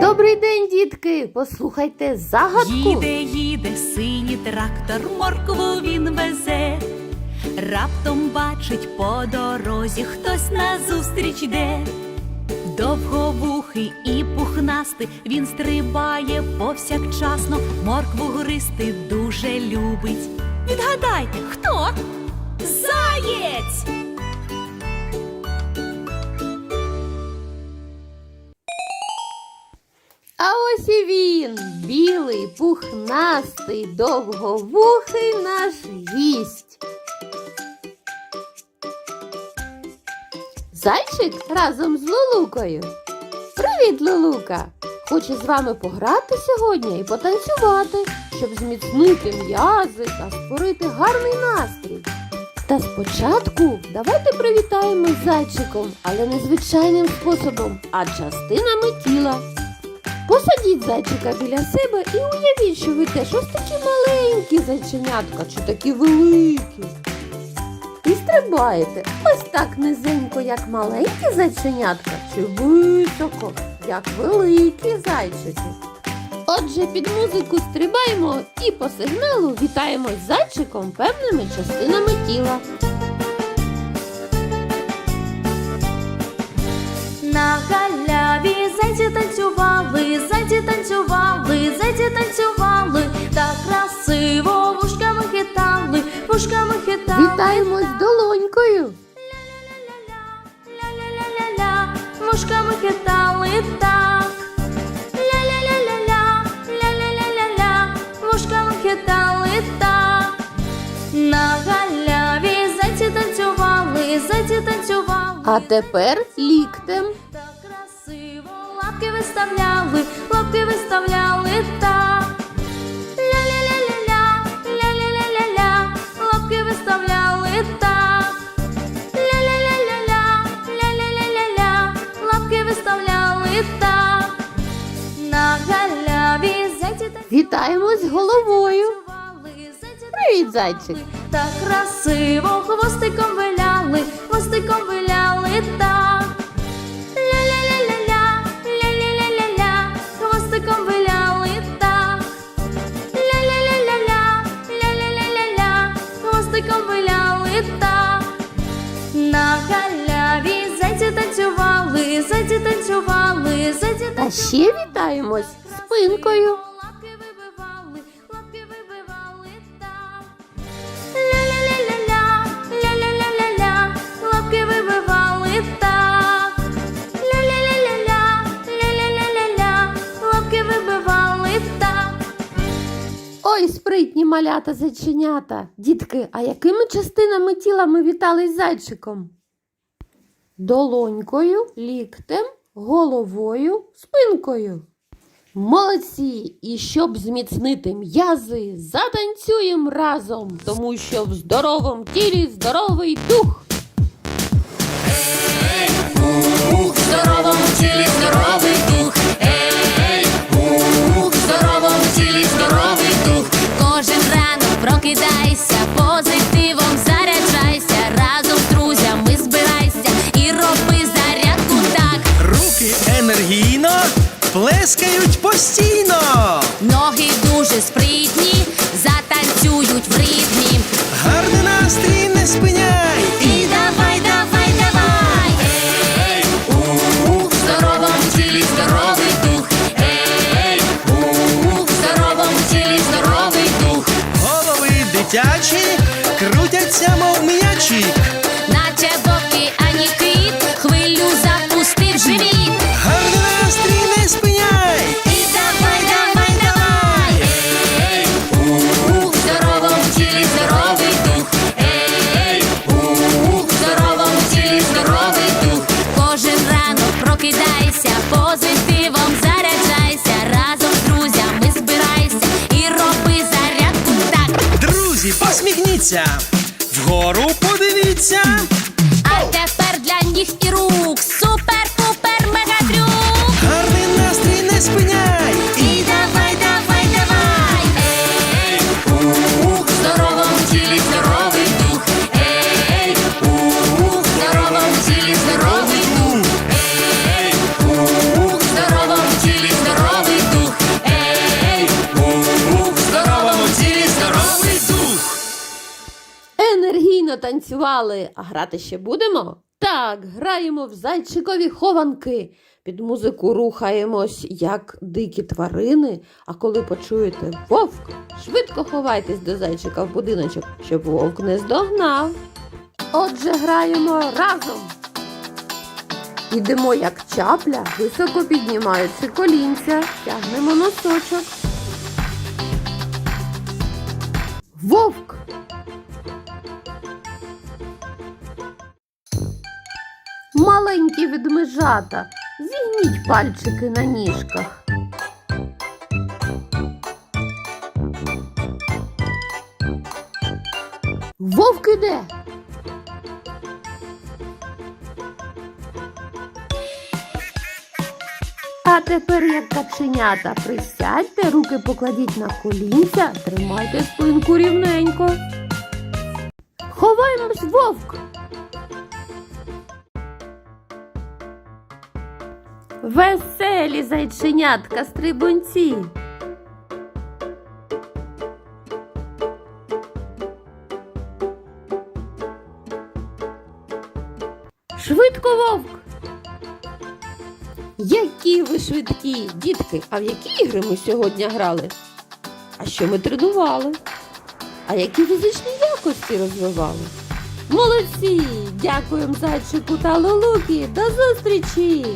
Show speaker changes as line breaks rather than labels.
Добрий день, дітки! Послухайте загадку.
Їде, їде синій трактор, моркву він везе. Раптом бачить по дорозі, хтось назустріч йде. Довговухий і пухнастий, він стрибає повсякчасно, моркву гристи дуже любить. Відгадайте, хто? Заєць!
А ось і він, білий, пухнастий, довговухий наш гість. Зайчик разом з Лулукою. Привіт, Лулука! Хоче з вами пограти сьогодні і потанцювати, щоб зміцнити м'язи та створити гарний настрій. Та спочатку давайте привітаємо зайчиком, але не звичайним способом, а частинами тіла. Посадіть зайчика біля себе і уявіть, що ви теж ось такі маленькі зайченятка чи такі великі. І стрибаєте ось так низенько, як маленькі зайченятка, чи високо, як великі зайчики. Отже, під музику стрибаємо і по сигналу вітаємось з зайчиком певними частинами тіла.
На галяві зайці танцювали, зайці танцювали, зайці танцювали, так красиво вушками хитали, вушками хитали.
Вітаємось долонькою.
Ля-ля-ля-ля-ля, вушками хитали
А тепер ліктем.
Так красиво лапки виставляли, лапки виставляли так. Ля-ля-ля-ля-ля, ля-ля-ля-ля-ля, лапки виставляли так. Ля-ля-ля-ля-ля, ля-ля-ля-ля-ля, лапки виставляли так. На галяві зайці танцювали,
Вітаємось головою. Привіт, зайчик.
так красиво хвостиком виляли, хвостиком виляли так. Ля-ля-ля-ля-ля, ля-ля-ля-ля-ля, хвостиком виляли так. Ля-ля-ля-ля-ля, ля-ля-ля-ля-ля, хвостиком виляли так. На галяві зайці танцювали, зайці танцювали, зайці
Та ще вітаємось спинкою. Малята зайченята. Дітки, а якими частинами тіла ми вітали з зайчиком? Долонькою, ліктем, головою, спинкою. Молодці! І щоб зміцнити м'язи, затанцюємо разом, тому що в здоровому тілі здоровий дух.
Ух,
плескають постійно.
Ноги дуже спритні, затанцюють в ритмі.
Гарний настрій не спиняй.
І
посміхніться. Вгору подивіться.
А тепер для ніг і рук супер-пупер мегатрюк.
Гарний настрій не спиняй.
Танцювали, а грати ще будемо? Так, граємо в зайчикові хованки. Під музику рухаємось, як дикі тварини, а коли почуєте вовк, швидко ховайтесь до зайчика в будиночок, щоб вовк не здогнав. Отже, граємо разом. Ідемо як чапля, високо піднімаючи колінця, тягнемо носочок. Вовк. Маленькі ведмежата, зігніть пальчики на ніжках. Вовк іде. А тепер, як каченята, присядьте, руки покладіть на колінця, тримайте спинку рівненько. Ховаємось вовк. Веселі зайченятка стрибунці. Швидко вовк. Які ви швидкі, дітки, а в які ігри ми сьогодні грали? А що ми тренували? А які фізичні якості розвивали? Молодці! Дякуємо зайчику та Лолукі! До зустрічі!